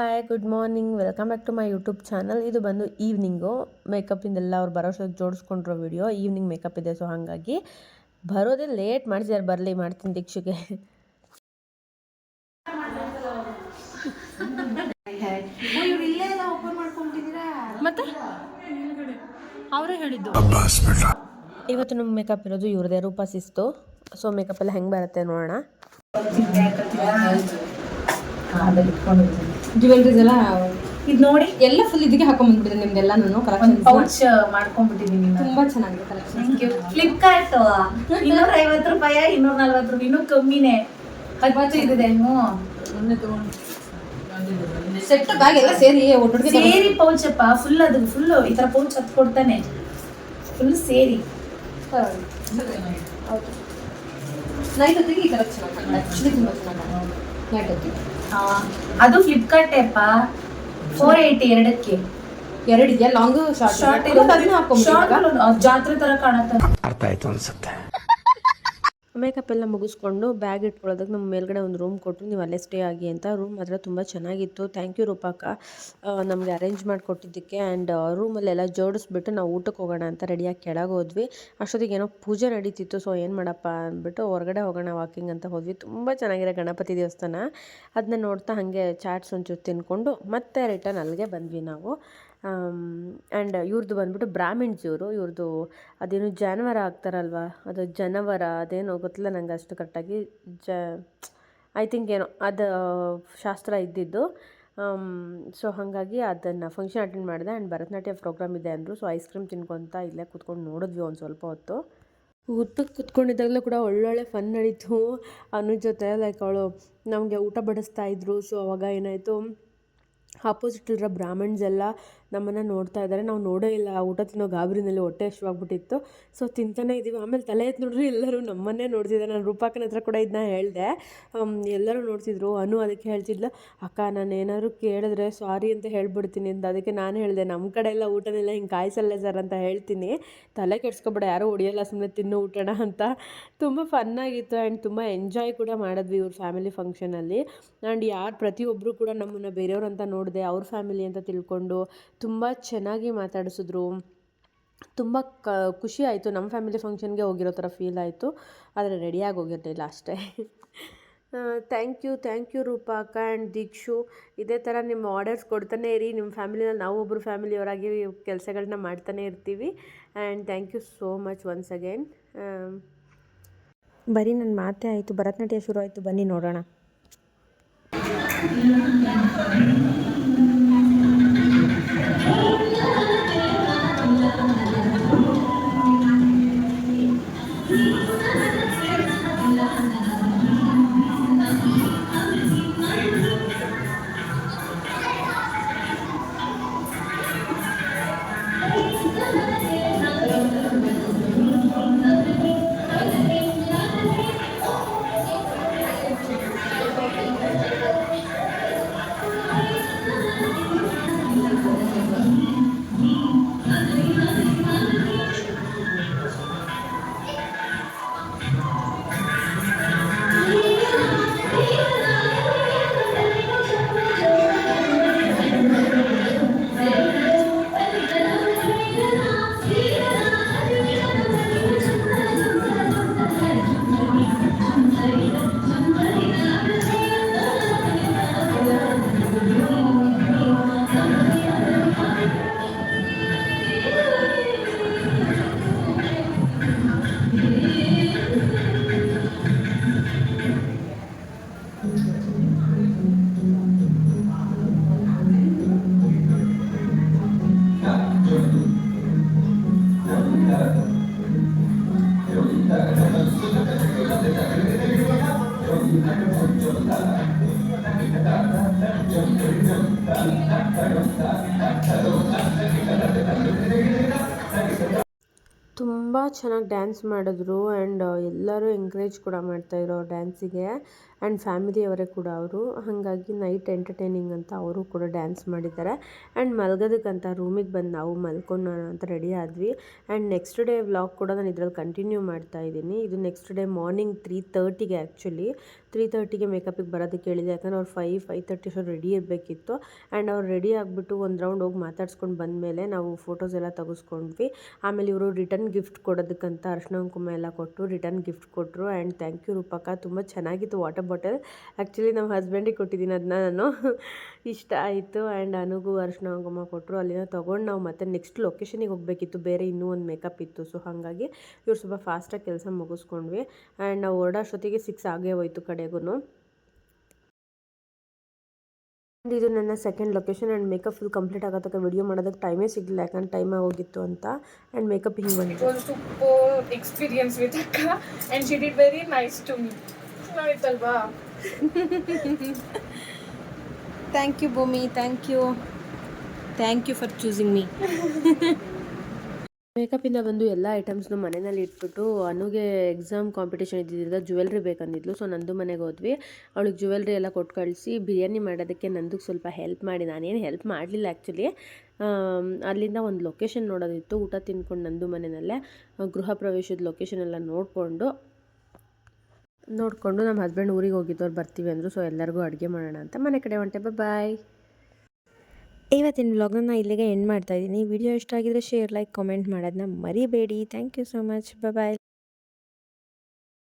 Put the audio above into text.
Hi good morning welcome back to my YouTube channel ಇದು ಬಂದು evening ಮೇಕಪ್ಪಿಂದೆಲ್ಲ ಅವ್ರು ಬರೋಷ್ಟೊತ್ತಿಗೆ ಜೋಡಿಸ್ಕೊಂಡಿರೋ ವಿಡಿಯೋ ಈವ್ನಿಂಗ್ ಮೇಕಪ್ ಇದೆ. ಸೊ ಹಾಗಾಗಿ ಬರೋದೇ ಲೇಟ್ ಮಾಡಿಸಿದಾರೆ ಬರಲಿ ಮಾಡ್ತೀನಿ ದೀಕ್ಷೆಗೆ. ಮತ್ತೆ? ಅವರೇ ಹೇಳಿದ್ದು. ಇವತ್ತು ನಮ್ಮ ಮೇಕಪ್ ಇರೋದು ಇವ್ರದೇ ರೂಪ ಸಿಸ್ತು ಸೊ ಮೇಕಪ್ ಎಲ್ಲ ಹೆಂಗೆ ಬರುತ್ತೆ ನೋಡೋಣ. ಜ್ಯುವೆಲ್ರೀಸ್ ಎಲ್ಲ ಇದು ನೋಡಿ ಎಲ್ಲ ಫುಲ್ ಇದಕ್ಕೆ ಹಾಕೊಂಡ್ಬಂದ್ಬಿಟ್ಟಿದೆ ನಿಮ್ದೆಲ್ಲ ನಾನು ಕಲೆಕ್ಷನ್ ಪೌಚ್ ಮಾಡ್ಕೊಂಡ್ಬಿಟ್ಟಿದ್ದೀನಿ ತುಂಬಾ ಚೆನ್ನಾಗಿದೆ ಕಲೆಕ್ಷನ್ ಥ್ಯಾಂಕ್ ಯು ಫ್ಲಿಪ್ಕಾರ್ಟ್ ಇನ್ನೂರ ಐವತ್ತು ರೂಪಾಯ ಇನ್ನೂರ ನಲ್ವತ್ತು ರೂಪಾಯಿ ಇನ್ನೂ ಕಮ್ಮಿನೇ. ಹತ್ತು ಇದಿದೆ ಹ್ಞೂ ಸೆಟ್ ಬ್ಯಾಗ್ ಎಲ್ಲ ಸೇರಿ ಒಟ್ಟೊಟ್ಟಿಗೆ ಸೇರಿ ಪೌಚ್ ಅಪ್ಪ ಫುಲ್ ಅದು ಫುಲ್ ಈ ತರ ಪೌಚ್ ಹತ್ತು ಕೊಡ್ತಾನೆ. ಫುಲ್ ಸೇರಿ. ನೈಟ್ ಹೊತ್ತಿಗೆ ಈ ತುಂಬಾ ಚೆನ್ನಾಗಿದೆ. ನೈಟ್ ಹೊತ್ತಿಗೆ. ಅದು ಫ್ಲಿಪ್ಕಾರ್ಟ್ ಅಪ್ಪ ಫೋರ್ ಏಯ್ಟಿ ಎರಡಕ್ಕೆ. ಎರಡಿದೆಯಾ ಲಾಂಗ್ ಶಾರ್ಟ್ ಶಾರ್ಟ್ ಜಾತ್ರೆ ತರ ಕಾಣುತ್ತೆ. ಅರ್ಥ ಆಯ್ತು ಅನ್ಸುತ್ತೆ. ಮೇಕಪ್ ಎಲ್ಲ ಮುಗಿಸ್ಕೊಂಡು ಬ್ಯಾಗ್ ಇಟ್ಕೊಳ್ಳೋದಕ್ಕೆ ನಮ್ಮ ಮೇಲ್ಗಡೆ ಒಂದು ರೂಮ್ ಕೊಟ್ಟರು. ನೀವು ಅಲ್ಲೇ ಸ್ಟೇ ಆಗಿ ಅಂತ. ರೂಮ್ ಮಾತ್ರ ತುಂಬ ಚೆನ್ನಾಗಿತ್ತು. ಥ್ಯಾಂಕ್ ಯು ರೂಪಾಕ ನಮಗೆ ಅರೇಂಜ್ ಮಾಡಿಕೊಟ್ಟಿದ್ದಕ್ಕೆ ಆ್ಯಂಡ್ ರೂಮಲ್ಲೆಲ್ಲ ಜೋಡಿಸ್ಬಿಟ್ಟು ನಾವು ಊಟಕ್ಕೆ ಹೋಗೋಣ ಅಂತ ರೆಡಿಯಾಗಿ ಕೆಳಗೆ ಹೋದ್ವಿ. ಅಷ್ಟೊತ್ತಿಗೆ ಏನೋ ಪೂಜೆ ನಡೀತಿತ್ತು. ಸೊ ಏನು ಮಾಡಪ್ಪ ಅಂದ್ಬಿಟ್ಟು ಹೊರಗಡೆ ಹೋಗೋಣ ವಾಕಿಂಗ್ ಅಂತ ಹೋದ್ವಿ. ತುಂಬ ಚೆನ್ನಾಗಿದೆ ಗಣಪತಿ ದೇವಸ್ಥಾನ. ಅದನ್ನ ನೋಡ್ತಾ ಹಾಗೆ ಚಾಟ್ಸ್ ಒಂಚೂರು ತಿನ್ಕೊಂಡು ಮತ್ತೆ ರಿಟರ್ನ್ ಅಲ್ಲಿಗೆ ಬಂದ್ವಿ ನಾವು. ಆ್ಯಂಡ್ ಇವ್ರದ್ದು ಬಂದ್ಬಿಟ್ಟು ಬ್ರಾಹ್ಮಿಣ್ಸ್ ಇವರು. ಇವ್ರದ್ದು ಅದೇನು ಜಾನುವಾರ ಆಗ್ತಾರಲ್ವ? ಅದು ಜನವರ, ಅದೇನೋ ಗೊತ್ತಿಲ್ಲ ನಂಗೆ ಅಷ್ಟು ಕರೆಕ್ಟಾಗಿ ಜ ಐ ಥಿಂಕ್ ಏನೋ ಅದು ಶಾಸ್ತ್ರ ಇದ್ದಿದ್ದು. ಸೊ ಹಾಗಾಗಿ ಅದನ್ನು ಫಂಕ್ಷನ್ ಅಟೆಂಡ್ ಮಾಡಿದೆ. ಆ್ಯಂಡ್ ಭರತನಾಟ್ಯ ಪ್ರೋಗ್ರಾಮ್ ಇದೆ ಅಂದರು. ಸೊ ಐಸ್ ಕ್ರೀಮ್ ತಿನ್ಕೊತ ಇಲ್ಲೇ ಕೂತ್ಕೊಂಡು ನೋಡಿದ್ವಿ ಒಂದು ಸ್ವಲ್ಪ ಹೊತ್ತು. ಊಟಕ್ಕೆ ಕುತ್ಕೊಂಡಿದ್ದಾಗಲೂ ಕೂಡ ಒಳ್ಳೊಳ್ಳೆ ಫನ್ ನಡೀತು. ಅನು ಜೊತೆ ಲೈಕ್ ಅವಳು ನಮಗೆ ಊಟ ಬಡಿಸ್ತಾ ಇದ್ರು. ಸೊ ಅವಾಗ ಏನಾಯಿತು? ಆಪೋಸಿಟ್ ಇರೋ ಬ್ರಾಹ್ಮಣ್ಸ್ ಎಲ್ಲ ನಮ್ಮನ್ನು ನೋಡ್ತಾ ಇದ್ದಾರೆ. ನಾವು ನೋಡೇ ಇಲ್ಲ ಊಟ ತಿನ್ನೋ ಗಾಬರಿನಲ್ಲಿ ಹೊಟ್ಟೆ ಹಶ್ವಾಗ್ಬಿಟ್ಟಿತ್ತು ಸೊ ತಿಂತಾನೆ ಇದ್ದೀವಿ ಆಮೇಲೆ ತಲೆ ಎತ್ತು ನೋಡ್ರಿ, ಎಲ್ಲರೂ ನಮ್ಮನ್ನೇ ನೋಡ್ತಿದ್ದಾರೆ. ನಾನು ರೂಪಾಕನ ಹತ್ರ ಕೂಡ ಇದನ್ನ ಹೇಳಿದೆ. ಎಲ್ಲರೂ ನೋಡ್ತಿದ್ರು. ಅನು ಅದಕ್ಕೆ ಹೇಳ್ತಿದ್ಲು, ಅಕ್ಕ, ನಾನು ಏನಾದ್ರು ಕೇಳಿದ್ರೆ ಸಾರಿ ಅಂತ ಹೇಳ್ಬಿಡ್ತೀನಿ ಅಂತ. ಅದಕ್ಕೆ ನಾನು ಹೇಳಿದೆ ನಮ್ಮ ಕಡೆ ಎಲ್ಲ ಊಟನೆಲ್ಲ ಹಿಂಗೆ ಕಾಯಿಸಲ್ಲ ಸರ್ ಅಂತ ಹೇಳ್ತೀನಿ. ತಲೆ ಕೆಡ್ಸ್ಕೊಬೇಡ, ಯಾರೂ ಹೊಡಿಯಲ್ಲ ಸುಮ್ಮನೆ ತಿನ್ನು ಊಟಣ ಅಂತ. ತುಂಬ ಫನ್ನಾಗಿತ್ತು ಆ್ಯಂಡ್ ತುಂಬ ಎಂಜಾಯ್ ಕೂಡ ಮಾಡಿದ್ವಿ ಇವ್ರ ಫ್ಯಾಮಿಲಿ ಫಂಕ್ಷನಲ್ಲಿ ಆ್ಯಂಡ್ ಯಾರು ಪ್ರತಿಯೊಬ್ಬರು ಕೂಡ ನಮ್ಮನ್ನು ಬೇರೆಯವ್ರು ಅಂತ ನೋಡಿದೆ, ಅವ್ರ ಫ್ಯಾಮಿಲಿ ಅಂತ ತಿಳ್ಕೊಂಡು ತುಂಬ ಚೆನ್ನಾಗಿ ಮಾತಾಡಿಸಿದ್ರು. ತುಂಬ ಕ, ಖುಷಿ ಆಯಿತು. ನಮ್ಮ ಫ್ಯಾಮಿಲಿ ಫಂಕ್ಷನ್ಗೆ ಹೋಗಿರೋ ಥರ ಫೀಲ್ ಆಯಿತು. ಆದರೆ ರೆಡಿಯಾಗಿ ಹೋಗಿರಲಿಲ್ಲ ಅಷ್ಟೇ. Thank you thank you Roopaka and Deekshu. ಇದೇ ಥರ ನಿಮ್ಮ ಆರ್ಡರ್ಸ್ ಕೊಡ್ತಾನೆ ಇರಿ. ನಿಮ್ಮ ಫ್ಯಾಮಿಲಿನಲ್ಲಿ ನಾವು ಒಬ್ಬರು ಫ್ಯಾಮಿಲಿಯವರಾಗಿ ಕೆಲಸಗಳನ್ನ ಮಾಡ್ತಾನೆ ಇರ್ತೀವಿ. And thank you so much once again ಬರೀ ನನ್ನ ಮಾತೇ ಆಯಿತು. ಭರತನಾಟ್ಯ ಶುರು ಆಯಿತು. ಬನ್ನಿ, ನೋಡೋಣ. ತುಂಬ ಚೆನ್ನಾಗಿ ಡ್ಯಾನ್ಸ್ ಮಾಡಿದ್ರು ಆ್ಯಂಡ್ ಎಲ್ಲರೂ ಎಂಕರೇಜ್ ಕೂಡ ಮಾಡ್ತಾಯಿದ್ರು ಅವ್ರ ಡ್ಯಾನ್ಸಿಗೆ ಆ್ಯಂಡ್ ಫ್ಯಾಮಿಲಿಯವರೇ ಕೂಡ ಅವರು. ಹಾಗಾಗಿ ನೈಟ್ ಎಂಟರ್ಟೈನಿಂಗ್ ಅಂತ ಅವರು ಕೂಡ ಡ್ಯಾನ್ಸ್ ಮಾಡಿದ್ದಾರೆ. ಆ್ಯಂಡ್ ಮಲ್ಗೋದಕ್ಕಂತ ರೂಮಿಗೆ ಬಂದು ನಾವು ಮಲ್ಕೊಂಡು ಅಂತ ರೆಡಿ ಆದ್ವಿ. ಆ್ಯಂಡ್ ನೆಕ್ಸ್ಟ್ ಡೇ ವ್ಲಾಗ್ ಕೂಡ ನಾನು ಇದರಲ್ಲಿ ಕಂಟಿನ್ಯೂ ಮಾಡ್ತಾ ಇದ್ದೀನಿ. ಇದು ನೆಕ್ಸ್ಟ್ ಡೇ ಮಾರ್ನಿಂಗ್ ತ್ರೀ ತರ್ಟಿಗೆ ಆ್ಯಕ್ಚುಲಿ. ತ್ರೀ ತರ್ಟಿಗೆ ಮೇಕಪಿಗೆ ಬರೋದಕ್ಕೆ ಹೇಳಿದೆ ಯಾಕಂದ್ರೆ ಅವ್ರು ಫೈವ್ ಫೈವ್ ತರ್ಟಿ ಅಷ್ಟು ರೆಡಿ ಇರಬೇಕಿತ್ತು. ಆ್ಯಂಡ್ ಅವ್ರು ರೆಡಿ ಆಗಿಬಿಟ್ಟು ಒಂದು ರೌಂಡ್ ಹೋಗಿ ಮಾತಾಡ್ಸ್ಕೊಂಡು ಬಂದಮೇಲೆ ನಾವು ಫೋಟೋಸ್ ಎಲ್ಲ ತೆಗೆಸ್ಕೊಂಡ್ವಿ. ಆಮೇಲೆ ಇವರು ರಿಟರ್ನ್ ಗಿಫ್ಟ್ ಕೊಡೋದಕ್ಕಂತ ಅರ್ಶಿನ ಕುಂಕುಮ ಎಲ್ಲ ಕೊಟ್ಟು ರಿಟರ್ನ್ ಗಿಫ್ಟ್ ಕೊಟ್ಟರು. ಆ್ಯಂಡ್ ಥ್ಯಾಂಕ್ ಯು ರೂಪಕ ತುಂಬ ಚೆನ್ನಾಗಿತ್ತು ವಾಟರ್ ಬಾಟಲ್ ಆ್ಯಕ್ಚುಲಿ ನಮ್ಮ ಹಸ್ಬೆಂಡಿಗೆ ಕೊಟ್ಟಿದ್ದೀನಿ ಅದನ್ನ ನಾನು. ಇಷ್ಟ ಆಯಿತು. ಆ್ಯಂಡ್ ಅನುಗು, ಅರ್ಶಿನ ಕುಂಕುಮ ಕೊಟ್ಟರು ಅಲ್ಲಿನ ತೊಗೊಂಡು ನಾವು ಮತ್ತೆ ನೆಕ್ಸ್ಟ್ ಲೊಕೇಶನಿಗೆ ಹೋಗಬೇಕಿತ್ತು. ಬೇರೆ ಇನ್ನೂ ಒಂದು ಮೇಕಪ್ ಇತ್ತು. ಸೊ ಹಾಗಾಗಿ ಇವ್ರು ಸ್ವಲ್ಪ ಫಾಸ್ಟಾಗಿ ಕೆಲಸ ಮುಗಿಸ್ಕೊಂಡ್ವಿ. ಆ್ಯಂಡ್ ನಾವು ಹೊರಡೋಷ್ಟೊತ್ತಿಗೆ ಸಿಕ್ಸ್ ಆಗೇ ಹೋಯ್ತು ಕಡೆಗೂ ಇದು ನನ್ನ second location and makeup full complete ಆಗೋದಕ್ಕೆ ವಿಡಿಯೋ ಮಾಡೋದಕ್ಕೆ ಟೈಮೇ ಸಿಗಲಿಲ್ಲ. ಯಾಕಂದ್ರೆ ಟೈಮ್ ಹೋಗಿತ್ತು ಅಂತ. ಆ್ಯಂಡ್ ಮೇಕಪ್ ಹಿಂಗೆ ಬಂದಿತ್ತು ಎಕ್ಸ್ಪೀರಿಯನ್ಸ್ ವಿತ್ ಅಕ್ಕ and she did very nice too nice thank you Bhoomi. Thank you thank you for choosing me ಮೇಕಪಿಂದ ಬಂದು ಎಲ್ಲ ಐಟಮ್ಸ್ನು ಮನೆಯಲ್ಲಿ ಇಟ್ಬಿಟ್ಟು ಅನುಗೆ ಎಕ್ಸಾಮ್ ಕಾಂಪಿಟೇಷನ್ ಇದ್ದಿದ್ದರಿಂದ ಜ್ಯುವೆಲ್ರಿ ಬೇಕಂದಿದ್ಲು. ಸೊ ನಂದು ಮನೆಗೆ ಹೋದ್ವಿ. ಅವಳಿಗೆ ಜ್ಯುವೆಲ್ರಿ ಎಲ್ಲ ಕೊಟ್ಟು ಕಳಿಸಿ ಬಿರಿಯಾನಿ ಮಾಡೋದಕ್ಕೆ ನಂದು ಸ್ವಲ್ಪ ಹೆಲ್ಪ್ ಮಾಡಿ. ನಾನೇನು ಹೆಲ್ಪ್ ಮಾಡಲಿಲ್ಲ ಆ್ಯಕ್ಚುಲಿ ಅಲ್ಲಿಂದ ಒಂದು ಲೊಕೇಶನ್ ನೋಡೋದಿತ್ತು. ಊಟ ತಿನ್ಕೊಂಡು ನಂದು ಮನೆಯಲ್ಲೇ ಗೃಹ ಪ್ರವೇಶದ ಲೊಕೇಶನ್ ಎಲ್ಲ ನೋಡಿಕೊಂಡು ನೋಡಿಕೊಂಡು ನಮ್ಮ ಹಸ್ಬೆಂಡ್ ಊರಿಗೆ ಹೋಗಿದ್ದವ್ರು ಬರ್ತೀವಿ ಅಂದರು ಸೊ ಎಲ್ಲರಿಗೂ ಅಡುಗೆ ಮಾಡೋಣ ಅಂತ. ಮನೆ ಕಡೆ ಹೊಂಟೆ ಬಾಯ್ ಇವತ್ತಿನ ವ್ಲಾಗ್ನ ಇಲ್ಲಿಗೆ ಎಂಡ್ ಮಾಡ್ತಾ ಇದ್ದೀನಿ. ವಿಡಿಯೋ ಇಷ್ಟ ಆಗಿದ್ರೆ ಶೇರ್ ಲೈಕ್ ಕಾಮೆಂಟ್ ಮಾಡೋದನ್ನ ಮರಿಬೇಡಿ. Thank you so much bye